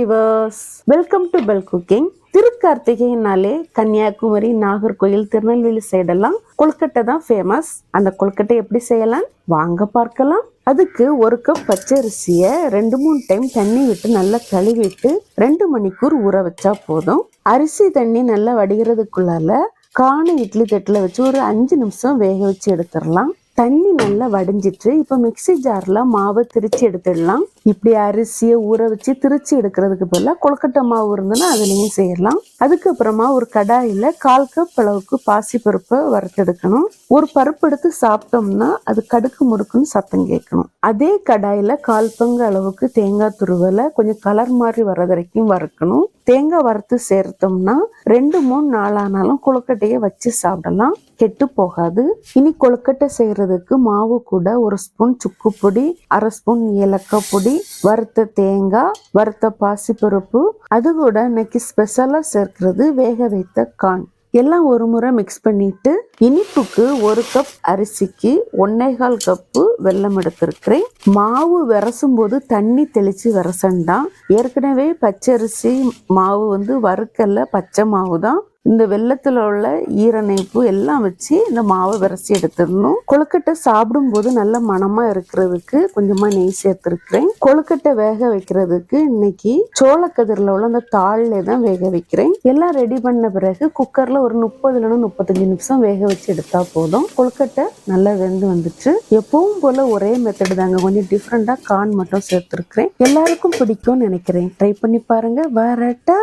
Viewers welcome to Bell cooking திருக்கார்த்திகைனாலே Kanyakumari Nagercoil Tirunelveli சைடெல்லாம் கொழுக்கட்டை தான் ஃபேமஸ் அந்த கொழுக்கட்டை எப்படி செய்யலாம்? வாங்க பார்க்கலாம். அதுக்கு ஒரு கப் பச்சரிசியை ரெண்டு மூணு டைம் தண்ணி விட்டு நல்லா கழுவிட்டு ரெண்டு மணிக்கூர் ஊற வச்சா போதும். அரிசி தண்ணி நல்லா வடிகிறதுக்குள்ளால காண இட்லி தட்டில் வச்சு ஒரு அஞ்சு நிமிஷம் வேக வச்சு எடுத்துடலாம். தண்ணி நல்லா வடிஞ்சிட்டு இப்போ மிக்ஸி ஜார்ல மாவை திரிச்சு எடுத்துடலாம். இப்படி அரிசியை ஊற வச்சு திரிச்சு எடுக்கிறதுக்கு பதிலாக கொழுக்கட்டை மாவு இருந்ததுன்னா அதுலேயும் செய்யலாம். அதுக்கப்புறமா ஒரு கடாயில் கால் கப் அளவுக்கு பாசிப்பருப்பை வறுத்தெடுக்கணும் ஒரு பருப்பு எடுத்து சாப்பிட்டோம்னா அது கடுக்கு முறுக்குன்னு சத்தம் கேட்கணும். அதே கடாயில் கால் பங்கு அளவுக்கு தேங்காய் துருவலை கொஞ்சம் கலர் மாதிரி வர்றது வரைக்கும் வறுக்கணும். தேங்காய் வறுத்து சேர்த்தோம்னா ரெண்டு மூணு நாளானாலும் கொழுக்கட்டையை வச்சு சாப்பிடலாம். கெட்டு போகாது இனி கொழுக்கட்டை செய்யறதுக்கு மாவு கூட ஒரு ஸ்பூன் சுக்கு பொடி அரை ஸ்பூன் ஏலக்காய் பொடி வறுத்த தேங்காய் வறுத்த பாசிப்பருப்பு. அது கூட இன்னைக்கு ஸ்பெஷலாக சேர்க்கிறது வேக வைத்த கான். எல்லாம் ஒரு முறை மிக்ஸ் பண்ணிட்டு இனிப்புக்கு ஒரு கப் அரிசிக்கு ஒன்னேகால் கப்பு வெல்லம் எடுத்திருக்கிறேன். மாவு விரசும் போது தண்ணி தெளித்து விரசண்டாம் ஏற்கனவே பச்சரிசி மாவு வந்து வறுக்கல்ல பச்சை மாவு தான் இந்த வெள்ளத்தில் உள்ள ஈரணைப்பு எல்லாம் வச்சு இந்த மாவை விரசி எடுத்துடணும். கொழுக்கட்டை சாப்பிடும்போது நல்ல மனமாக இருக்கிறதுக்கு கொஞ்சமாக நெய் சேர்த்துருக்கிறேன். கொழுக்கட்டை வேக வைக்கிறதுக்கு இன்னைக்கு சோளக்கதிரில் உள்ள அந்த தாளில் தான் வேக வைக்கிறேன். எல்லாம் ரெடி பண்ண பிறகு குக்கரில் ஒரு முப்பதுலன்னு முப்பத்தஞ்சு நிமிஷம் வேக வச்சு எடுத்தால் போதும். கொழுக்கட்டை நல்லா வெந்து வந்துச்சு. எப்பவும் போல் ஒரே மெத்தடு தாங்க. கொஞ்சம் டிஃப்ரெண்ட்டாக கான் மட்டும் சேர்த்துருக்குறேன். எல்லாருக்கும் பிடிக்கும்னு நினைக்கிறேன். ட்ரை பண்ணி பாருங்கள் வரட்டா!